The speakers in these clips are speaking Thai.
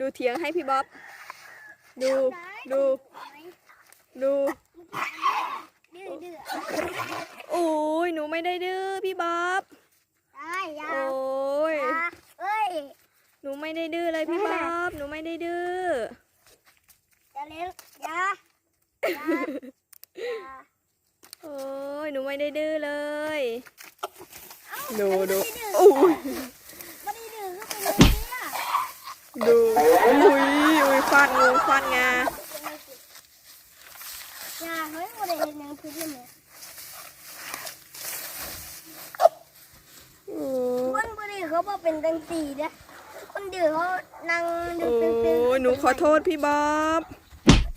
ดูเถียงให้พี่บ๊อบ ดู ดู ดูดื้อดื้อโอ้ยหนูไม่ได้ดื้อพี่บ๊อบโอ้ยยาเอ้ยหนูไม่ได้ดื้อเลยพี่บ๊อบหนูไม่ได้ดื้อจะเลี้ยงยายายาโอ้ยหนูไม่ได้ดื้อเลยดูดูอโอ้ย ไม่ได้ดื้อก็เป็นแบบนี้อะ ดูอุ้ยอุ้ยฟาดงูฟาดงายาเฮ้ยไม่ได้เห็นหนังพื้นเลยโอ้คนบุรีเขาบอกเป็นตังสีเด้อคนดื้อเขานั่งดูโอ้ตึงๆยหนูขอโทษพี่บ๊อบ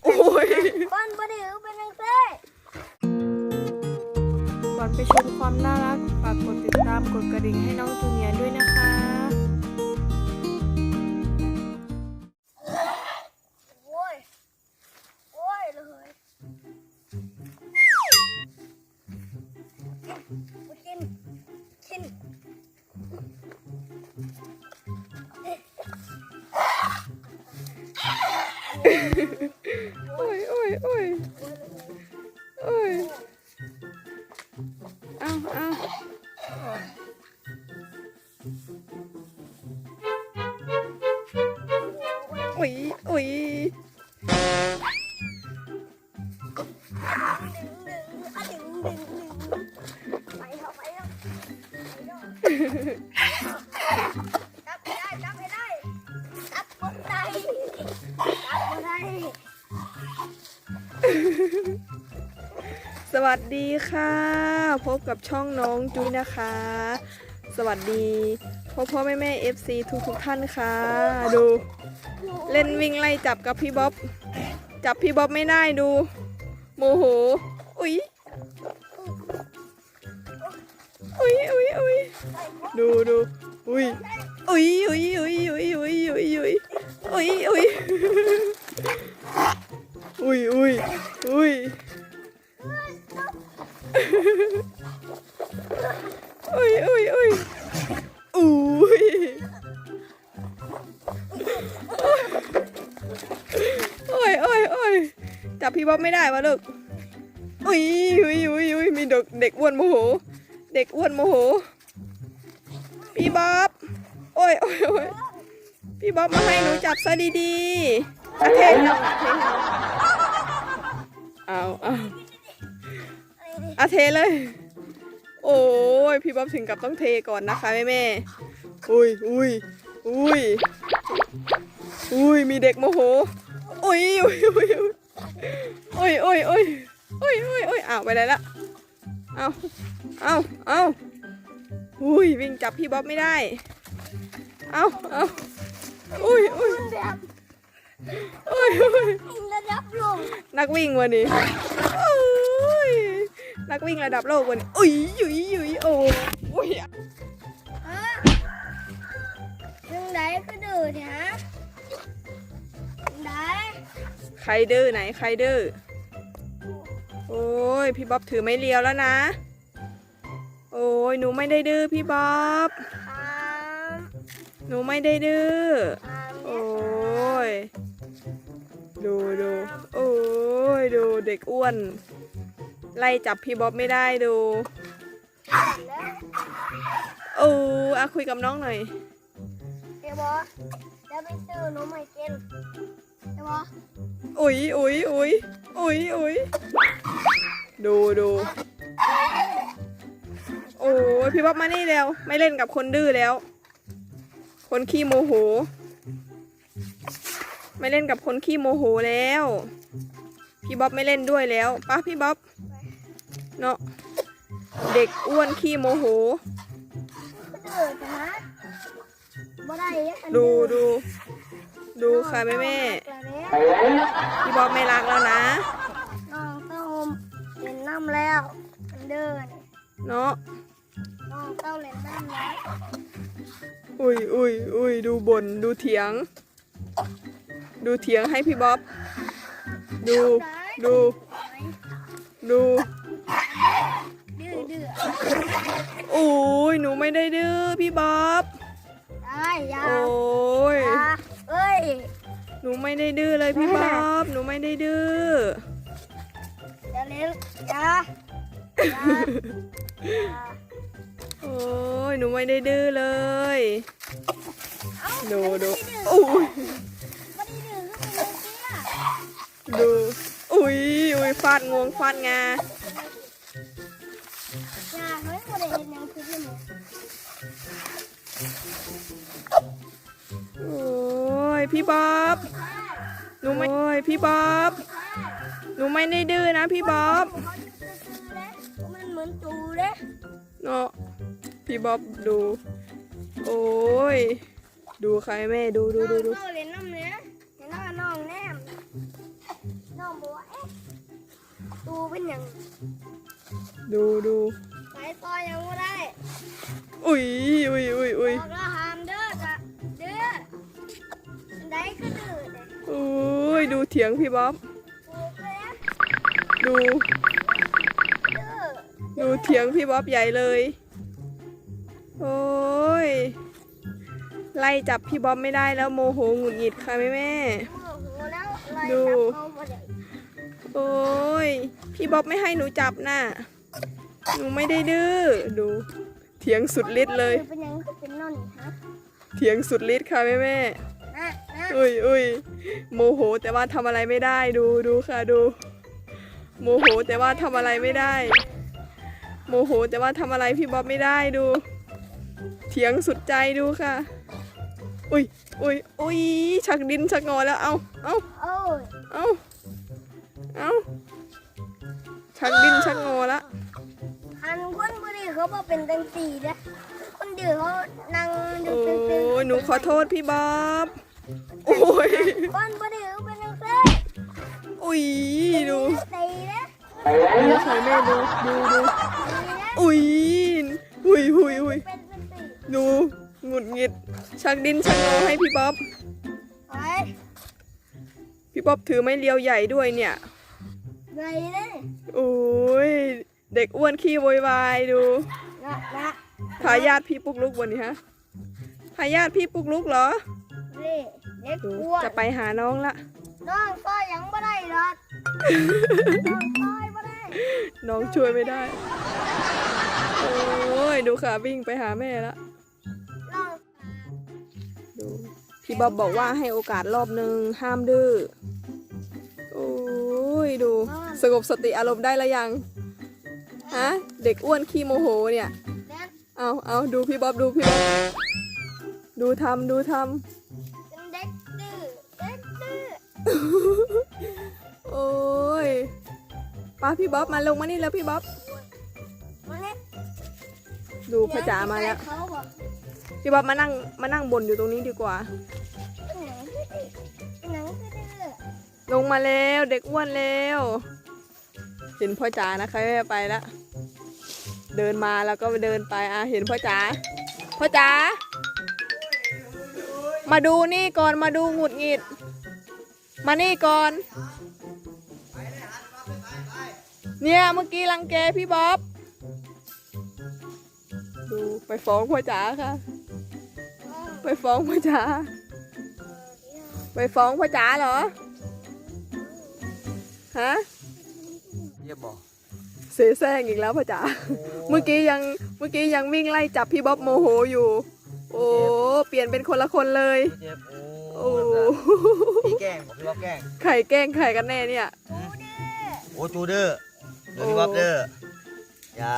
โอ้ยคนบุรีเขาเป็นตังสีก่อนไปชมความน่ารักฝากกดติดตามกดกระดิ่งให้น้องจูเนียร์ด้วยนะคะ กินกินโอ้ยโอ้ยโอ้ยโอ้ยเอาเอาอุ้ยอุ้ย ดีค่ะ พบกับช่องน้องจุ้ยนะคะ สวัสดีพ่อพ่อแม่แม่เอฟซีทุกทุกท่านค่ะ ดู เล่นวิ่งไล่จับกับพี่บ๊อบ จับพี่บ๊อบไม่ได้ดู โมโห อุ๊ยอุ๊ยอุ๊ยอุ๊ยดูดูอุ๊ยอุ๊ยอุ๊ยอุ๊ยอุ๊ยอุ๊ยอุ๊ยอุ๊ยอุ๊ยอุ๊ยอุ๊ยอุ๊ยอุ๊ย เด็กเด็กอ้วนโมโห เด็กอ้วนโมโห พี่บ๊อบ โอ้ยโอ้ยโอ้ยพี่บ๊อบมาให้หนูจับซะดีๆอาเทให้น้องอะเทให้น้องเอาเอาอาเทเลย โอ้ยพี่บ๊อบถึงกับต้องเทก่อนนะคะแม่แม่อุ้ยอุ้ยอุ้ยอุ้ยมีเด็กโมโหอุ้ยอุ้ยอุ้ยอุ้ยอุ้ยอุ้ยอุ้ยอุ้ยอุ้ยอ้าวไปไหนละ เอาเอาเอาอุ้ยวิ่งจับพี่บ๊อบไม่ได้ เอาเอาอุ้ยอุ้ยมันแบบอุ้ยอุ้ยระดับลงนักวิ่งวันนี้อุ้ยนักวิ่งระดับโลกวันนี้อุ้ยอุ้ยอุ้ยโอ้อุ้ยอะยังไงก็ดื้อแท้ยังไงใครดื้อไหนใครดื้อ โอ้ยพี่บ๊อบถือไม่เลียวแล้วนะ โอ้ยหนูไม่ได้ดื้อพี่บ๊อบหนูไม่ได้ดื้อโอ้ยดูดูโอ้ยดูเด็กอ้วน ไล่จับพี่บ๊อบไม่ได้ดูแล้วโอ้อะคุยกับน้องหน่อยเดี๋ยวบอกจะไปซื้อนมให้กิน อกอุ๊ยอุ๊ยอุ๊ยอุ๊ยอุ๊ยดูดูโอ้ยพี่บ๊อบมานี่แล้ว ไม่เล่นกับคนดื้อแล้ว คนขี้โมโห ไม่เล่นกับคนขี้โมโหแล้ว พี่บ๊อบไม่เล่นด้วยแล้วป้าพี่บ๊อบเนาะเด็กอ้วนขี้โมโหก็ดื้อแต่นะบ่ได้ยังอันดูดื้อดูดูค่ะแม่แม่ พี่บ๊อบไม่รักแล้วนะ น้องเต้าเล่นน้ำแล้วอันเดิน เนาะน้องเต้าเล่นน้ำแล้วอุ้ยอุ้ยอุ้ยดูบนดูเถียง ดูเถียงให้พี่บ๊อบ ดูดูดูดื้อดื้อโอ้ยหนูไม่ได้ดื้อพี่บ๊อบได้ยาโอ้ยยาเอ้ย หนูไม่ได้ดื้อเลยพี่บ๊อบหนูไม่ได้ดื้ออย่าเล่นอย่าอย่าอย่าโอ้ยหนูไม่ได้ดื้อเลยเอ้าดูดูไม่ได้อุ้ยไม่ได้ดื้อก็เป็นเสียดูอุ้ยอุ้ยฟาดงวงฟาดงาอย่าเฮ้ยไม่ได้เห็นหยังคือที่นี่โอ้ยพี่บ๊อบ หนูไม่โอ้ยพี่บ๊อบหนูไม่ได้ดื้อนะพี่บ๊อบเขาจะซื้อๆเลยมันเหมือนจูเลยเนาะพี่บ๊อบดู โอ้ยดูใครแม่ดูดูดูดูน้องเล่นน้ำเนี้ยเห็นว่าน้องแนมน้องบอกว่าเอ๊ะตูเป็นหยังดูดูไปซอยยังไม่ได้อุ้ยอุ้ยอุ้ยอุ้ยบอกแล้วห้า ดูเถียงพี่บ๊อบปูเลยอะดูดื้อดูเถียงพี่บ๊อบใหญ่เลย โอ้ย ไล่จับพี่บ๊อบไม่ได้แล้วโมโหหงุดหงิดค่ะแม่แม่โมโหแล้วไล่ดูจับเขาบ่ได้โอ้ย พี่บ๊อบไม่ให้หนูจับน่ะ หนูไม่ได้ดื้อ ดู เถียงสุดฤทธิ์เลยเป็นหยังก็เป็นนอนฮะเถียงสุดฤทธิ์ค่ะแม่แม่นะนะอุ้ยอุ้ย โมโห แต่ว่าทำอะไรไม่ได้ดูดูค่ะดู โมโห แต่ว่าทำอะไรไม่ได้ โมโห แต่ว่าทำอะไรพี่บ๊อบไม่ได้ดู เถียงสุดใจดูค่ะ อุ้ยอุ้ยอุ้ยชักดินชักงอแล้วเอาเอาโอ้ยเอาเอาชักดินชักงอละหันคนบ่ดีเขาบ่เป็นตังสีเด้อคนดื้อเขานั่งอโอ้ยู่ตึงยหนูขอโทษพี่บ๊อบ โอ้ยๆคนบ่ดื้อเขาเป็นตังซี่อุ้ยดูตีเด้อดูค่ะแม่ดูดูดูตีเด้ออุ้ยอุ้ยอุ้ยอุ้ยเป็นตังสีดูหงุดหงิดชักดินชักงอให้พี่บ๊อบไปพี่บ๊อบถือไม้เรียวใหญ่ด้วยเนี่ยไงเด้อโอ้ยเด็กอ้วนขี้โวยวายดูนะนะทายาทพี่ปุกลุกวันนี้ฮะทายาทพี่ปุกลุกเหรอ เด้เด็กดูอ้วนจะไปหาน้องละ น้องซอยยังบ่ได้หรอกน้องซอยบ่ได้ น้องช่วยไม่ได้ โอ้ย ดูค่ะวิ่งไปหาแม่ละน้องดูพี่บ๊อบบอกว่าให้โอกาสรอบนึงห้ามดื้อ โอ้ยดูสงบสติอารมณ์ได้แล้วยัง ฮะ เด็กอ้วนขี้โมโหเนี่ยแดนเอาเอาดูพี่บ๊อบดูพี่บ๊อบดูทำดูทเโอ้ยป้าพี่บ๊อบมาลงมานี่แล้วพี่บ๊อบ มาเนี่ยดูพ่อจ๋ามาแล้วเขาบอกพี่บ๊อบมานั่งมานั่งบนอยู่ตรงนี้ดีกว่าเป็นหนังคือดื้อเป็นหนังคือดื้อลงมาแล้วเด็กอ้วนแล้วเห็นพ่อจ๋านะคะแม่ไปแล้วเดินมาแล้วก็เดินไปอะเห็นพ่อจ๋าพ่อจ๋ามาดูนี่ก่อนมาดูหงุดหงิด มานี่ก่อน เนี่ยเมื่อกี้รังแกพี่บ๊อบ ดูไปฟ้องพ่อจ๋าค่ะ ไปฟ้องพ่อจ๋า ไปฟ้องพ่อจ๋าเหรอ ฮะเยี่ยมบอกเสแสร้งอีกแล้วพ่อจ๋า เมื่อกี้ยังเมื่อกี้ยังวิ่งไล่จับพี่บ๊อบโมโหอยู่ โอ้เปลี่ยนเป็นคนละคนเลย เจ็บโอ้ โอ้พี่แกล้งบอกพี่บ๊อบแกล้งไข่แกล้งไข่กันแน่เนี่ย โอ้จูเดอร์เดี๋ยวพี่บ๊อบเด้ออย่า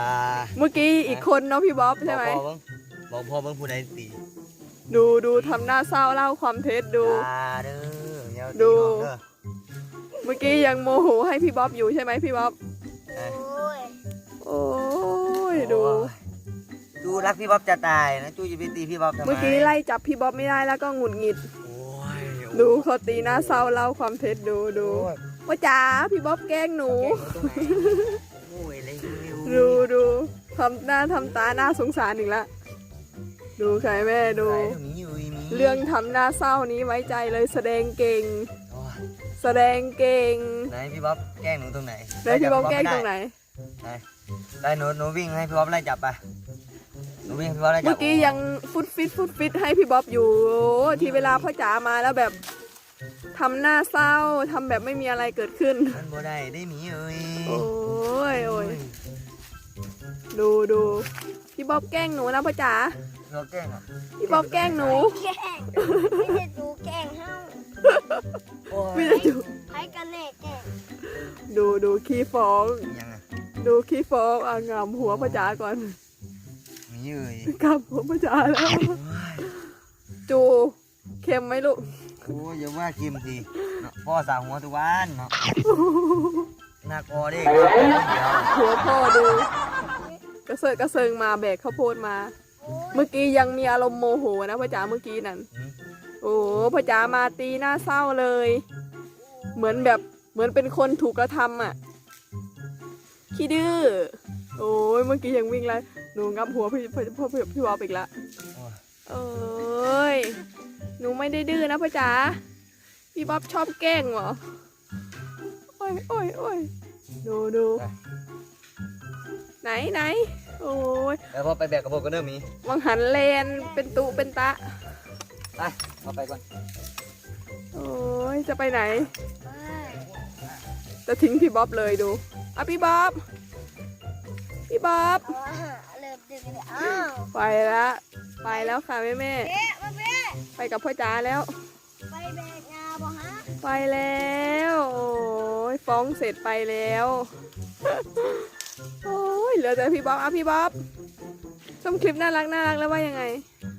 เมื่อกี้อีกคนเนาะพี่บ๊อบใช่ไหมบอกพ่อเบิ้งบอกพ่อเบิ้งผู้ใดตีดูดูทำหน้าเศร้าเล่าความเท็จดู อย่าเด้ออย่าดูตีน้องเด้อเมื่อกี้ยังโมโหให้พี่บ๊อบอยู่ใช่ไหมพี่บ๊อบโอ้ยโอ้ยดู จูรักพี่บ๊อบจะตายนะจูจะไปตีพี่บ๊อบทำไม เมื่อกี้ไล่จับพี่บ๊อบไม่ได้แล้วก็หงุดหงิดโอ้ย ดูเขาตีหน้าเศร้าเล่าความเท็จดูดูโอ้ยว่าจ๋าพี่บ๊อบแกล้งหนูแกล้งหนูตรงไหนโอ้ยอะไรเร็วดูดูทำหน้าทำตาหน้าสงสารอีกแล้วดูใครแม่ดูไหนตรงนี้อยู่อีมีเรื่องทำหน้าเศร้านี้ไว้ใจเลยแสดงเก่งโอ้ยแสดงเก่งไหนพี่บ๊อบแกล้งหนูตรงไหนแล้วพี่บ๊อบแกล้งตรงไหนได้หนูหนูวิ่งให้พี่บ๊อบไล่จับไป หนูวิ่งพี่บ๊อบได้จับเมื่อกี้ยังฟุตฟิตฟุตฟิตให้พี่บ๊อบอยู่โอ้ที่เวลาพ่อจ๋ามาแล้วแบบทำหน้าเศร้าทำแบบไม่มีอะไรเกิดขึ้น มันบ่ได้ได้หมีเอ้ยโอ้ยโอ้ยดูดูพี่บ๊อบแกล้งหนูนะพ่อจ๋าเราแกล้งอะพี่บ๊อบแกล้งหนูแกล้งไม่ได้ดูแกล้งเฮาโอ้ไม่ยได้ดูใครกันแน่แกล้งดูดูขี้ฟ้อง ยังอะดูขี้ฟ้องอะงามหัวพ่อจ๋าก่อน หมีเอ้ยกำหัวพ่อจ๋าแล้วโอ้ยจูเค็มไหมลูกโอ้ยอย่าว่ากิมทีเนาะพ่อสาวหัวทุกวันเนาะหนักออเด้เดียวหัวพ่อดู กระเซิร์กระเซิงมาแบกข้าวโพดมาโอ้ยเมื่อกี้ยังมีอารมณ์โมโหนะพ่อจ๋าเมื่อกี้นั่นหืมโอ้โหพ่อจ๋ามาตีหน้าเศร้าเลย เหมือนแบบเหมือนเป็นคนถูกกระทำอะขี้ดื้อ โอ้ยเมื่อกี้ยังวิ่งไล่ หนูงับหัวพี่พี่พี่พี่พี่วอปอีกละโอ้ยเอ้ยหนูไม่ได้ดื้อนะพ่อจ๋าพี่บ๊อบชอบแกล้งเหรอโอ้ยโอ้ยโอ้ยดูดูไหนไหนโอ้ยแล้วพอไปแบกกระโปรงก็เริ่มมีวังหันเลนเป็นตุเป็นตะไปเอาไปก่อนโอ้ยจะไปไหนเอ้ยจะทิ้งพี่บ๊อบเลยดูอะพี่บ๊อบพี่บ๊อบ เอาอาหารเริ่มดึกเลยอ้าวไปละไปแล้วค่ะแม่แม่เอ๊ะมาเป๊ะไปกับพ่อจ๋าแล้ว ไปแบกงาบ่ฮะไปแล้ว โอ้ยฟ้องเสร็จไปแล้ว โอ้ยเหลือแต่พี่บ๊อบอะพี่บ๊อบชมคลิปน่ารักน่ารักแล้วว่ายังไงคลิ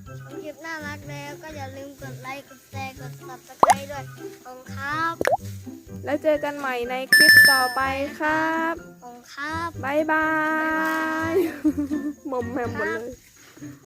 ปน่ารักแล้วก็อย่าลืมกดไลค์ กดแชร์ กด subscribe ด้วยขอบคุณครับ แล้วเจอกันใหม่ในคลิปต่อไปครับขอบคุณครับบายบาบ๊ายบายยมอมแมมหมดเลย